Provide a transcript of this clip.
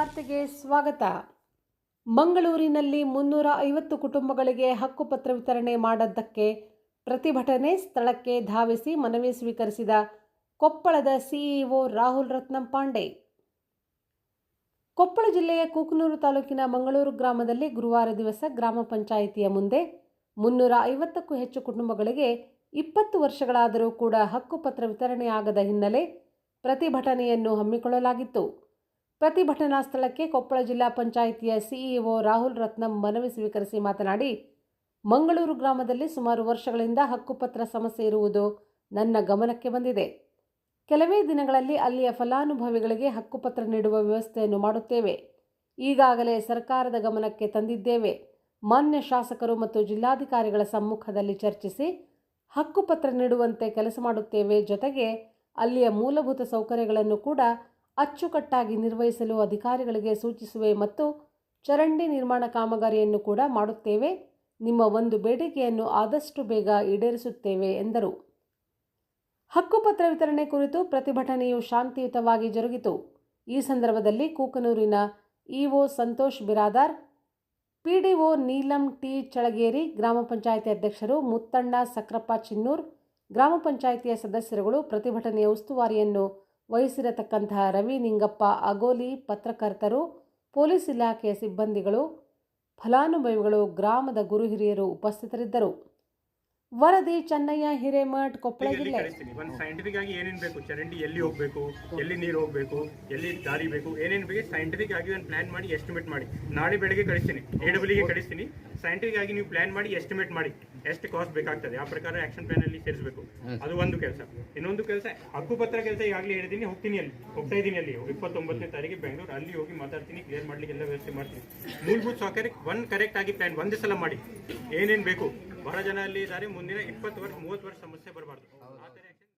ವಾರ್ತೆಗೆ ಸ್ವಾಗತ. ಮಂಗಳೂರಿನಲ್ಲಿ ಮುನ್ನೂರ ಐವತ್ತು ಕುಟುಂಬಗಳಿಗೆ ಹಕ್ಕುಪತ್ರ ವಿತರಣೆ ಮಾಡದ್ದಕ್ಕೆ ಪ್ರತಿಭಟನೆ ಸ್ಥಳಕ್ಕೆ ಧಾವಿಸಿ ಮನವಿ ಸ್ವೀಕರಿಸಿದ ಕೊಪ್ಪಳದ ಸಿಇಒ ರಾಹುಲ್ ರತ್ನಂ ಪಾಂಡೆ. ಕೊಪ್ಪಳ ಜಿಲ್ಲೆಯ ಕೂಕನೂರು ತಾಲೂಕಿನ ಮಂಗಳೂರು ಗ್ರಾಮದಲ್ಲಿ ಗುರುವಾರ ದಿವಸ ಗ್ರಾಮ ಪಂಚಾಯಿತಿಯ ಮುಂದೆ ಮುನ್ನೂರ ಐವತ್ತಕ್ಕೂ ಹೆಚ್ಚು ಕುಟುಂಬಗಳಿಗೆ ಇಪ್ಪತ್ತು ವರ್ಷಗಳಾದರೂ ಕೂಡ ಹಕ್ಕುಪತ್ರ ವಿತರಣೆಯಾಗದ ಹಿನ್ನೆಲೆ ಪ್ರತಿಭಟನೆಯನ್ನು ಹಮ್ಮಿಕೊಳ್ಳಲಾಗಿತ್ತು. ಪ್ರತಿಭಟನಾ ಸ್ಥಳಕ್ಕೆ ಕೊಪ್ಪಳ ಜಿಲ್ಲಾ ಪಂಚಾಯಿತಿಯ ಸಿಇಒ ರಾಹುಲ್ ರತ್ನಂ ಮನವಿ ಸ್ವೀಕರಿಸಿ ಮಾತನಾಡಿ, ಮಂಗಳೂರು ಗ್ರಾಮದಲ್ಲಿ ಸುಮಾರು ವರ್ಷಗಳಿಂದ ಹಕ್ಕುಪತ್ರ ಸಮಸ್ಯೆ ಇರುವುದು ನನ್ನ ಗಮನಕ್ಕೆ ಬಂದಿದೆ. ಕೆಲವೇ ದಿನಗಳಲ್ಲಿ ಅಲ್ಲಿಯ ಫಲಾನುಭವಿಗಳಿಗೆ ಹಕ್ಕುಪತ್ರ ನೀಡುವ ವ್ಯವಸ್ಥೆಯನ್ನು ಮಾಡುತ್ತೇವೆ. ಈಗಾಗಲೇ ಸರ್ಕಾರದ ಗಮನಕ್ಕೆ ತಂದಿದ್ದೇವೆ. ಮಾನ್ಯ ಶಾಸಕರು ಮತ್ತು ಜಿಲ್ಲಾಧಿಕಾರಿಗಳ ಸಮ್ಮುಖದಲ್ಲಿ ಚರ್ಚಿಸಿ ಹಕ್ಕುಪತ್ರ ನೀಡುವಂತೆ ಕೆಲಸ ಮಾಡುತ್ತೇವೆ. ಜೊತೆಗೆ ಅಲ್ಲಿಯ ಮೂಲಭೂತ ಸೌಕರ್ಯಗಳನ್ನು ಕೂಡ ಅಚ್ಚುಕಟ್ಟಾಗಿ ನಿರ್ವಹಿಸಲು ಅಧಿಕಾರಿಗಳಿಗೆ ಸೂಚಿಸುವೆ ಮತ್ತು ಚರಂಡಿ ನಿರ್ಮಾಣ ಕಾಮಗಾರಿಯನ್ನು ಕೂಡ ಮಾಡುತ್ತೇವೆ. ನಿಮ್ಮ ಒಂದು ಬೇಡಿಕೆಯನ್ನು ಆದಷ್ಟು ಬೇಗ ಈಡೇರಿಸುತ್ತೇವೆ ಎಂದರು. ಹಕ್ಕುಪತ್ರ ವಿತರಣೆ ಕುರಿತು ಪ್ರತಿಭಟನೆಯು ಶಾಂತಿಯುತವಾಗಿ ಜರುಗಿತು. ಈ ಸಂದರ್ಭದಲ್ಲಿ ಕೂಕನೂರಿನ EO Santosh Biradar, PDO Neelam T Chalageri, ಗ್ರಾಮ ಪಂಚಾಯಿತಿ ಅಧ್ಯಕ್ಷರು ಮುತ್ತಣ್ಣ ಸಕ್ರಪ್ಪ ಚಿನ್ನೂರ್, ಗ್ರಾಮ ಪಂಚಾಯಿತಿಯ ಸದಸ್ಯರುಗಳು ಪ್ರತಿಭಟನೆಯ ಉಸ್ತುವಾರಿಯನ್ನು ವಹಿಸಿರತಕ್ಕಂತಹ ರವಿ ನಿಂಗಪ್ಪ ಅಗೋಲಿ ಪತ್ರಕರ್ತರು ಪೊಲೀಸ್ ಇಲಾಖೆಯ ಸಿಬ್ಬಂದಿಗಳು ಫಲಾನುಭವಿಗಳು ಗ್ರಾಮದ ಗುರು ಹಿರಿಯರು ಉಪಸ್ಥಿತರಿದ್ದರು. ವರದಿ ಚೆನ್ನಯ್ಯ ಹಿರೇಮಠ್ ಕೊಪ್ಪಳ ಜಿಲ್ಲೆ. ಕಳಿಸ್ತೀನಿ? ಒಂದು ಸೈಂಟಿಫಿಕ್ ಆಗಿ ಏನೇನ್ ಬೇಕು? ಚರಂಡಿ ಎಲ್ಲಿ ಹೋಗ್ಬೇಕು? ಎಲ್ಲಿ ನೀರು ಹೋಗ್ಬೇಕು? ಎಲ್ಲಿ ದಾರಿ ಬೇಕು? ಏನೇನ್ ಬೇಕು? ಸೈಂಟಿಫಿಕ್ ಆಗಿ ಒಂದು ಪ್ಲಾನ್ ಮಾಡಿ ಎಸ್ಟಿಮೇಟ್ ಮಾಡಿ. ನಾಳೆ ಬೆಳಿಗ್ಗೆ ಕಳಿಸ್ತೀನಿ. ಎ ಡಬ್ಲ್ಯೂಗೆ ಕಳಿಸ್ತೀನಿ. ಸೈಂಟಿಫಿಕ್ ಆಗಿ ನೀವು ಪ್ಲಾನ್ ಮಾಡಿ ಎಸ್ಟಿಮೇಟ್ ಮಾಡಿ. ಎಷ್ಟು ಕಾಸ್ಟ್ ಬೇಕಾಗ್ತದೆ? ಆ ಪ್ರಕಾರ ಆಕ್ಷನ್ ಪ್ಲಾನ್ ಅಲ್ಲಿ ಸೇರಿಸಬೇಕು. ಅದು ಒಂದು ಕೆಲಸ. ಇನ್ನೊಂದು ಕೆಲಸ ಹಕ್ಕುಪತ್ರ ಕೆಲಸ ಈಗಾಗಲೇ ಹೇಳಿದೀನಿ ಹೋಗ್ತೀನಿ ಅಲ್ಲಿ. ಹೋಗ್ತಾ ಇದ್ದೀನಿ ಅಲ್ಲಿ. ಇಪ್ಪತ್ತೊಂಬತ್ತನೇ ತಾರೀಕು ಬೆಂಗಳೂರು. ಅಲ್ಲಿ ಹೋಗಿ ಮಾತಾಡ್ತೀನಿ ಕ್ಲಿಯರ್ ಮಾಡ್ಲಿಕ್ಕೆ ಎಲ್ಲ ವ್ಯವಸ್ಥೆ ಮಾಡ್ತೀನಿ. ಮೂಲಭೂತ ಸೌಕರ್ಯ ಒಂದು ಕರೆಕ್ಟ್ ಆಗಿ ಪ್ಲಾನ್ ಒಂದೇ ಸಲ ಮಾಡಿ. ಏನೇನು ಬೇಕು? ಬಹಳ ಜನ ಅಲ್ಲಿ ಇದ್ದಾರೆ. ಮುಂದಿನ ಇಪ್ಪತ್ತು ವರ್ಷ ಮೂವತ್ತು ವರ್ಷ ಸಮಸ್ಯೆ ಬರಬಾರ್ದು. ಆ ಥರ